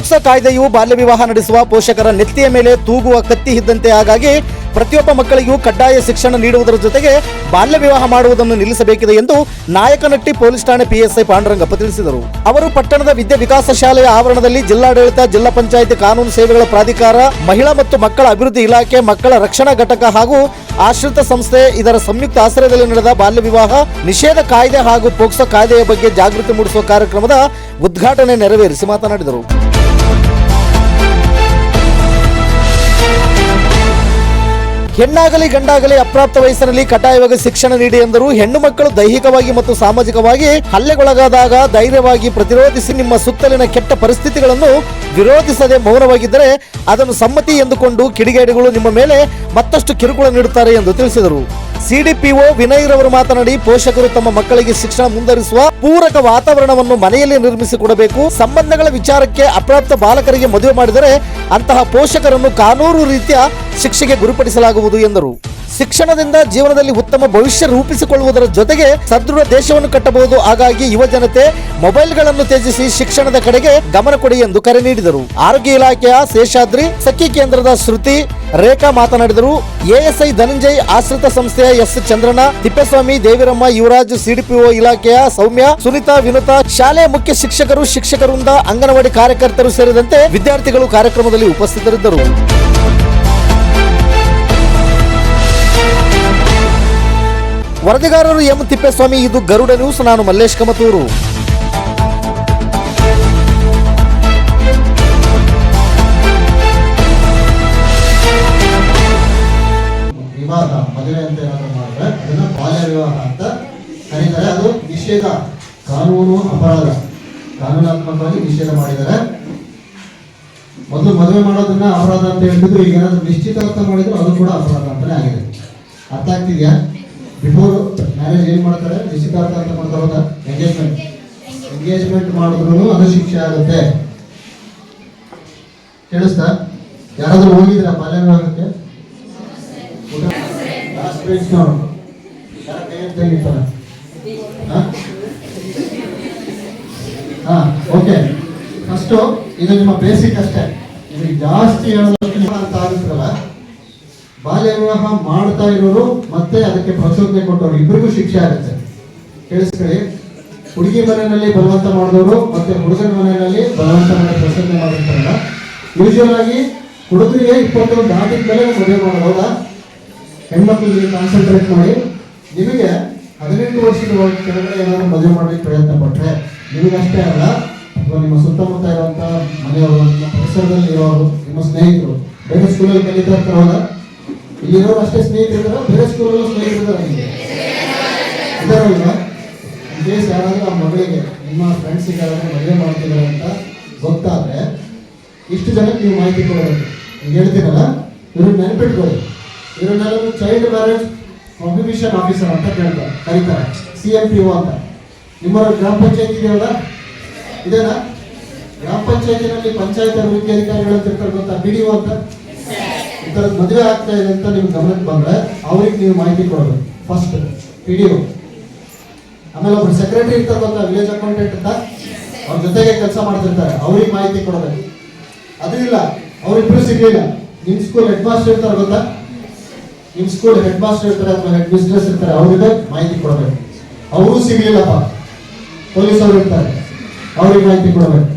POCSO ಕಾಯ್ದೆಯು ಬಾಲ್ಯ ವಿವಾಹ ನಡೆಸುವ ಪೋಷಕರ ನೆತ್ತಿಯ ಮೇಲೆ ತೂಗುವ ಕತ್ತಿ ಇದ್ದಂತೆ ಹಾಗಾಗಿ ಪ್ರತಿಯೊಬ್ಬ ಮಕ್ಕಳಿಗೂ ಕಡ್ಡಾಯ ಶಿಕ್ಷಣ ನೀಡುವುದರ ಜೊತೆಗೆ ಬಾಲ್ಯ ವಿವಾಹ ಮಾಡುವುದನ್ನು ನಿಲ್ಲಿಸಬೇಕಿದೆ ಎಂದು ನಾಯಕನಟ್ಟಿ ಪೊಲೀಸ್ ಠಾಣೆ ಪಿಎಸ್ಐ ಪಾಂಡುರಂಗಪ್ಪ ತಿಳಿಸಿದರು. ಅವರು ಪಟ್ಟಣದ ವಿದ್ಯಾ ವಿಕಾಸ ಶಾಲೆಯ ಆವರಣದಲ್ಲಿ ಜಿಲ್ಲಾಡಳಿತ, ಜಿಲ್ಲಾ ಪಂಚಾಯಿತಿ ಕಾನೂನು ಸೇವೆಗಳ ಪ್ರಾಧಿಕಾರ, ಮಹಿಳಾ ಮತ್ತು ಮಕ್ಕಳ ಅಭಿವೃದ್ಧಿ ಇಲಾಖೆ, ಮಕ್ಕಳ ರಕ್ಷಣಾ ಘಟಕ ಹಾಗೂ ಆಶ್ರಿತ ಸಂಸ್ಥೆ ಇದರ ಸಂಯುಕ್ತ ಆಶ್ರಯದಲ್ಲಿ ನಡೆದ ಬಾಲ್ಯ ವಿವಾಹ ನಿಷೇಧ ಕಾಯ್ದೆ ಹಾಗೂ ಪೋಕ್ಸೋ ಕಾಯ್ದೆಯ ಬಗ್ಗೆ ಜಾಗೃತಿ ಮೂಡಿಸುವ ಕಾರ್ಯಕ್ರಮದ ಉದ್ಘಾಟನೆ ನೆರವೇರಿಸಿ ಮಾತನಾಡಿದರು. ಹೆಣ್ಣಾಗಲಿ ಗಂಡಾಗಲಿ ಅಪ್ರಾಪ್ತ ವಯಸ್ಸಿನಲ್ಲಿ ಕಡ್ಡಾಯವಾಗಿ ಶಿಕ್ಷಣ ನೀಡಿ ಎಂದರು. ಹೆಣ್ಣು ಮಕ್ಕಳು ದೈಹಿಕವಾಗಿ ಮತ್ತು ಸಾಮಾಜಿಕವಾಗಿ ಹಲ್ಲೆಗೊಳಗಾದಾಗ ಧೈರ್ಯವಾಗಿ ಪ್ರತಿರೋಧಿಸಿ ನಿಮ್ಮ ಸುತ್ತಲಿನ ಕೆಟ್ಟ ಪರಿಸ್ಥಿತಿಗಳನ್ನು ವಿರೋಧಿಸದೆ ಮೌನವಾಗಿದ್ದರೆ ಅದನ್ನು ಸಮ್ಮತಿ ಎಂದುಕೊಂಡು ಕಿಡಿಗೇಡಿಗಳು ನಿಮ್ಮ ಮೇಲೆ ಮತ್ತಷ್ಟು ಕಿರುಕುಳ ನೀಡುತ್ತಾರೆ ಎಂದು ತಿಳಿಸಿದರು. ಸಿಡಿಪಿಒ ವಿನಯ್ ರವರು ಮಾತನಾಡಿ, ಪೋಷಕರು ತಮ್ಮ ಮಕ್ಕಳಿಗೆ ಶಿಕ್ಷಣ ಮುಂದುವರಿಸುವ ಪೂರಕ ವಾತಾವರಣವನ್ನು ಮನೆಯಲ್ಲಿ ನಿರ್ಮಿಸಿಕೊಡಬೇಕು. ಸಂಬಂಧಗಳ ವಿಚಾರಕ್ಕೆ ಅಪ್ರಾಪ್ತ ಬಾಲಕರಿಗೆ ಮದುವೆ ಮಾಡಿದರೆ ಅಂತಹ ಪೋಷಕರನ್ನು ಕಾನೂನು ರೀತಿಯ ಶಿಕ್ಷೆಗೆ ಗುರಿಪಡಿಸಲಾಗುವುದು ಎಂದರು. ಶಿಕ್ಷಣದಿಂದ ಜೀವನದಲ್ಲಿ ಉತ್ತಮ ಭವಿಷ್ಯ ರೂಪಿಸಿಕೊಳ್ಳುವುದರ ಜೊತೆಗೆ ಸದೃಢ ದೇಶವನ್ನು ಕಟ್ಟಬಹುದು. ಹಾಗಾಗಿ ಯುವ ಜನತೆ ಮೊಬೈಲ್ಗಳನ್ನು ತ್ಯಜಿಸಿ ಶಿಕ್ಷಣದ ಕಡೆಗೆ ಗಮನ ಕೊಡಿ ಎಂದು ಕರೆ ನೀಡಿದರು. ಆರೋಗ್ಯ ಇಲಾಖೆಯ ಶೇಷಾದ್ರಿ, ಸಖಿ ಕೇಂದ್ರದ ಶ್ರುತಿ ರೇಖಾ ಮಾತನಾಡಿದರು. ಎಎಸ್ಐ ಧನಂಜಯ್ ಆಶ್ರಿತ ಸಂಸ್ಥೆಯ ಎಸ್. ಚಂದ್ರಣ್ಣ, ತಿಪ್ಪೇಸ್ವಾಮಿ, ದೇವಿರಮ್ಮ, ಯುವರಾಜ್, ಸಿಡಿಪಿಒ ಇಲಾಖೆಯ ಸೌಮ್ಯ, ಸುನಿತಾ, ವಿನುತಾ, ಶಾಲೆಯ ಮುಖ್ಯ ಶಿಕ್ಷಕರು ಶಿಕ್ಷಕರಿಂದ ಅಂಗನವಾಡಿ ಕಾರ್ಯಕರ್ತರು ಸೇರಿದಂತೆ ವಿದ್ಯಾರ್ಥಿಗಳು ಕಾರ್ಯಕ್ರಮದಲ್ಲಿ ಉಪಸ್ಥಿತರಿದ್ದರು. ವರದಿಗಾರರು ಎಂ ತಿಪ್ಪೇಸ್ವಾಮಿ, ಇದು ಗರುಡ ನ್ಯೂಸ್ ನಾನು ಮಲ್ಲೇಶ್ ಕಮತೂರು. ವಿವಾಹ ಮದುವೆ ಅಂತ ಬಾಲ್ಯ ಅಂತ ಅದು ನಿಷೇಧ, ಕಾನೂನು ಅಪರಾಧ. ಕಾನೂನಾತ್ಮಕವಾಗಿ ನಿಷೇಧ ಮಾಡಿದ್ದಾರೆ. ಮೊದಲು ಮದುವೆ ಮಾಡೋದನ್ನ ಅಪರಾಧ ಅಂತ ಹೇಳ್ತಿದ್ರು ಈಗ ಏನಾದ್ರು ನಿಶ್ಚಿತಾರ್ಥ ಮಾಡಿದ್ರು ಅದು ಕೂಡ ಅಪರಾಧ ಅಂತಲೇ ಆಗಿದೆ. ಅರ್ಥ ಆಗ್ತಿದ್ಯಾ? ಬಿಫೋರ್ ಮ್ಯಾರೇಜ್ ಏನ್ ಮಾಡ್ತಾರೆ? ನಿಶ್ಚಿತಾರ್ಥ ಅಂತ ಮಾಡ್ತಾರೆ ಹೌದಾ ಎಂಗೇಜ್ಮೆಂಟ್ ಎಂಗೇಜ್ಮೆಂಟ್ ಮಾಡಿದ್ರು ಅದು ಶಿಕ್ಷೆ ಆಗುತ್ತೆ. ಕೇಳಿಸ್ತಾ? ಯಾರಾದ್ರೂ ಹೋಗಿದ್ರ ಬಾಲ್ಯ ವಿವಾಹಕ್ಕೆ ಲಾಸ್ಟ್ ಓಕೆ ಫಸ್ಟು ಇದು ನಿಮ್ಮ ಬೇಸಿಕ್ ಅಷ್ಟೇ. ನಿಮಗೆ ಜಾಸ್ತಿ ಹೇಳೋದಕ್ಕೆ ಅಂತ ಆಗುತ್ತಲ್ಲ. ಬಾಲ್ಯ ವಿವಾಹ ಮಾಡ್ತಾ ಇರೋರು ಮತ್ತೆ ಅದಕ್ಕೆ ಪ್ರಚೋದನೆ ಕೊಟ್ಟವರು ಇಬ್ಬರಿಗೂ ಶಿಕ್ಷೆ ಆಗುತ್ತೆ. ಕೇಳಿಸ್ಕೊಳ್ಳಿ. ಹುಡುಗಿ ಮನೆಯಲ್ಲಿ ಬಲವಂತ ಮಾಡಿದವರು ಮತ್ತೆ ಹುಡುಗನ ಮನೆಯಲ್ಲಿ ಬಲವಂತ ಮಾಡಿ ಪ್ರಚೋದನೆ ಮಾಡಿರ್ತಾರಲ್ಲ ಯೂಶುವಲ್ ಆಗಿ ಹುಡುಗರಿಗೆ ಇಪ್ಪತ್ತು ದಾಟಿದ ಮೇಲೆ ಮದುವೆ ಮಾಡೋದು ಹೆಣ್ಮಕ್ಳಿಗೆ ಕಾನ್ಸಂಟ್ರೇಟ್ ಮಾಡಿ. ನಿಮಗೆ ಹದಿನೆಂಟು ವರ್ಷದ ಕೆಳಗಡೆ ಏನಾದರೂ ಮದುವೆ ಮಾಡಲಿಕ್ಕೆ ಪ್ರಯತ್ನ ಪಟ್ಟರೆ ನಿಮಗಷ್ಟೇ ಅಲ್ಲ, ಅಥವಾ ನಿಮ್ಮ ಸುತ್ತಮುತ್ತ ಇರುವಂಥ ಮನೆಯವರು, ನಿಮ್ಮ ಪರಿಸರದಲ್ಲಿ ಇರೋರು ನಿಮ್ಮ ಸ್ನೇಹಿತರು ಬೇರೆ ಸ್ಕೂಲಲ್ಲಿ ಕಲಿತಾ ಇರ್ತಾರೆ, ಹೌದಾ? ಇಲ್ಲಿರೋರು ಅಷ್ಟೇ ಸ್ನೇಹಿತರ ಬೇರೆ ಸ್ಕೂಲಲ್ಲೂ ಸ್ನೇಹಿತರು ಇದ್ದಾರೆ ಯಾರಾದರೂ ಇದಾರಲ್ವಾ ಇನ್ ಯಾರಾದ್ರೂ ಆ ಮಗಳಿಗೆ ನಿಮ್ಮ ಫ್ರೆಂಡ್ಸಿಗೆ ಯಾರಾದರೂ ಮದುವೆ ಮಾಡ್ತಿದ್ದಾರೆ ಅಂತ ಗೊತ್ತಾದ್ರೆ ಇಷ್ಟು ಜನಕ್ಕೆ ನೀವು ಮಾಹಿತಿ ಕೊಡಬೇಕು ನೀವು ಹೇಳ್ತೀರಲ್ಲ? ಇವ್ರಿಗೆ ನೆನಪಿಟ್ಕೊಳ್ಳಿ. ಇವ್ರನ್ನೆಲ್ಲ ಚೈಲ್ಡ್ ಮ್ಯಾರೇಜ್ ಪ್ರೊಹಿಬಿಷನ್ ಆಫೀಸರ್ ಅಂತ ಕೇಳ್ತಾರೆ, ಕರೀತಾರೆ. ಸಿ ಎಂ ಪಿ ಓ ಅಂತ. ನಿಮ್ಮ ಗ್ರಾಮ ಪಂಚಾಯತ್ ಇದೆಯಲ್ಲ? ಇದೇನಾ? ಗ್ರಾಮ ಪಂಚಾಯತಿನಲ್ಲಿ ಪಂಚಾಯತ್ ಅಭಿವೃದ್ಧಿ ಅಧಿಕಾರಿಗಳು ಅಂತ ಬಿ ಡಿ ಒ ಅಂತ? ಈ ಥರದ್ದು ಮದುವೆ ಆಗ್ತಾ ಇದೆ ಅಂತ ನಿಮ್ಗೆ ಗಮನಕ್ಕೆ ಬಂದ್ರೆ ಅವ್ರಿಗೆ ನೀವು ಮಾಹಿತಿ ಕೊಡಬೇಕು ಫಸ್ಟ್ ಪಿ ಡಿ ಒ ಆಮೇಲೆ ಒಬ್ರು ಸೆಕ್ರೆಟರಿ ಇರ್ತಾರೆ ಗೊತ್ತಾ ವಿಲೇಜ್ ಅಕೌಂಟೆಂಟ್ ಅಂತ, ಅವ್ರ ಜೊತೆಗೆ ಕೆಲಸ ಮಾಡ್ತಿರ್ತಾರೆ. ಅವ್ರಿಗೆ ಮಾಹಿತಿ ಕೊಡಬೇಕು ಅದು ಇಲ್ಲ. ಅವ್ರಿಬ್ರು ಸಿಗ್ಲಿಲ್ಲ. ನಿಮ್ ಸ್ಕೂಲ್ ಹೆಡ್ ಮಾಸ್ಟರ್ ಇರ್ತಾರೆ ಗೊತ್ತಾ? ನಿಮ್ ಸ್ಕೂಲ್ ಹೆಡ್ ಮಾಸ್ಟರ್ ಇರ್ತಾರೆ ಅಥವಾ ಹೆಡ್ ಮಿಸ್ಟ್ರೆಸ್ ಇರ್ತಾರೆ. ಅವ್ರಿಗೆ ಮಾಹಿತಿ ಕೊಡಬೇಕು. ಅವರು ಸಿಗ್ಲಿಲ್ಲಪ್ಪ. ಪೊಲೀಸ್ ಅವರು ಇರ್ತಾರೆ. ಅವ್ರಿಗೆ ಮಾಹಿತಿ ಕೊಡಬೇಕು.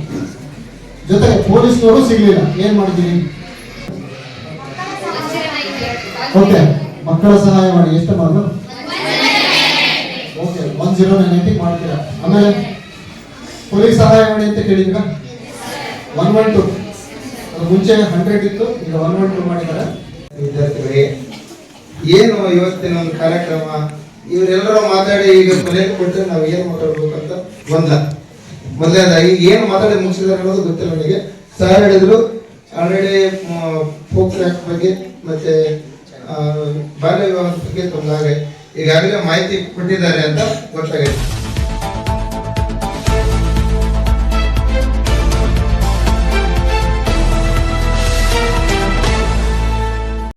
ಜೊತೆಗೆ ಪೊಲೀಸ್ನವರು ಸಿಗ್ಲಿಲ್ಲ. ಏನ್ ಮಾಡಿದ್ದೀರಿ ಓಕೆ ಮಕ್ಕಳ ಸಹಾಯ ಮಾಡಿ. ಎಷ್ಟು ಮಾಡಲು ಓಕೆ ಒನ್ ಜೀರೋ ನೈನ್ ಏಟಿಗೆ ಮಾಡ್ತೀರಾ. ಆಮೇಲೆ ಪೊಲೀಸ್ ಸಹಾಯ ಮಾಡಿ ಅಂತ ಕೇಳಿದ್ರ ಒನ್ ಒನ್ ಟು ಮುಂಚೆ ಹಂಡ್ರೆಡ್ ಇತ್ತು, ಈಗ ಒನ್ ಒನ್ ಟು ಮಾಡಿದ್ದಾರೆ. ವಿದ್ಯಾರ್ಥಿಗಳಿಗೆ ಏನು ಇವತ್ತಿನ ಒಂದು ಕಾರ್ಯಕ್ರಮ? ಇವರೆಲ್ಲರೂ ಮಾತಾಡಿ ಈಗ ಕೊನೆಗೆ ಕೊಟ್ಟರೆ ನಾವು ಏನು ಮಾತಾಡ್ಬೇಕು ಅಂತ ಬಂದ ಮೊದಲನೇದಾಗಿ, ಏನು ಮಾತಾಡಿ ಮುಗಿಸಿದಾರೆ ಅನ್ನೋದು ಗೊತ್ತಿಲ್ಲ ನನಗೆ. ಸರ್ ಹೇಳಿದ್ರು ಆಲ್ರೆಡಿ ಫೋಕ್ ಬಗ್ಗೆ, ಮತ್ತೆ ಬಾಲ್ಯ ಬಗ್ಗೆ ತೊಂದರೆ. ಈಗಾಗಲೇ ಮಾಹಿತಿ ಕೊಟ್ಟಿದ್ದಾರೆ ಅಂತ ಗೊತ್ತಾಗಿದೆ